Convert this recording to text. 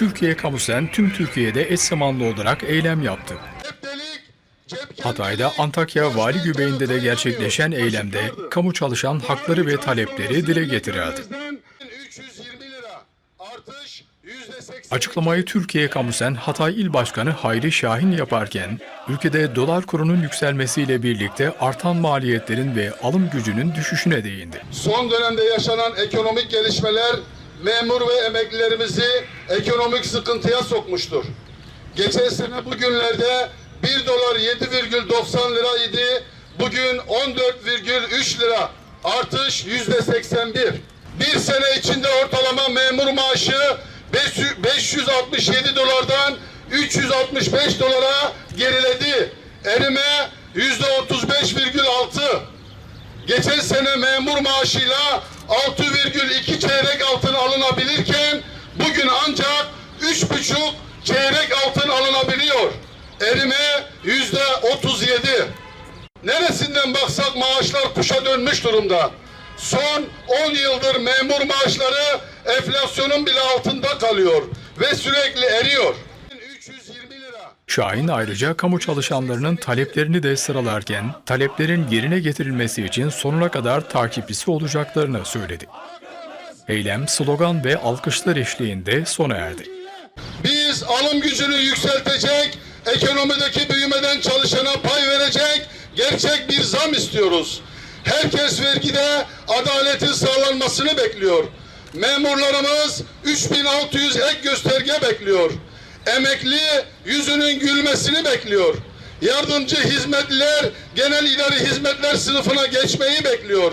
Türkiye Kamusen tüm Türkiye'de eş zamanlı olarak eylem yaptı. Hatay'da Antakya Vali Göbeği'nde de gerçekleşen eylemde kamu çalışan hakları ve talepleri dile getirildi. 320 lira artış %82. Açıklamayı Türkiye Kamusen Hatay İl Başkanı Hayri Şahin yaparken, ülkede dolar kurunun yükselmesiyle birlikte artan maliyetlerin ve alım gücünün düşüşüne değindi. Son dönemde yaşanan ekonomik gelişmeler memur ve emeklilerimizi ekonomik sıkıntıya sokmuştur. Geçen sene bugünlerde 1 dolar 7,90 lira idi. Bugün 14,3 lira. Artış yüzde 81. Bir sene içinde ortalama memur maaşı 500 567 dolardan 365 dolara geriledi. Erime yüzde 35,6. Geçen sene memur maaşıyla 6,2 çeyrek altın alınabilirken bugün ancak 3,5 çeyrek altın alınabiliyor. Erime yüzde 37. Neresinden baksak maaşlar kuşa dönmüş durumda. Son 10 yıldır memur maaşları enflasyonun bile altında kalıyor ve sürekli eriyor. 320 lira. Şahin ayrıca kamu çalışanlarının taleplerini de sıralarken, taleplerin yerine getirilmesi için sonuna kadar takipçisi olacaklarını söyledi. Eylem, slogan ve alkışlar eşliğinde sona erdi. Alım gücünü yükseltecek, ekonomideki büyümeden çalışana pay verecek gerçek bir zam istiyoruz. Herkes vergide adaletin sağlanmasını bekliyor. Memurlarımız 3600 ek gösterge bekliyor. Emekli yüzünün gülmesini bekliyor. Yardımcı hizmetliler genel idari hizmetler sınıfına geçmeyi bekliyor.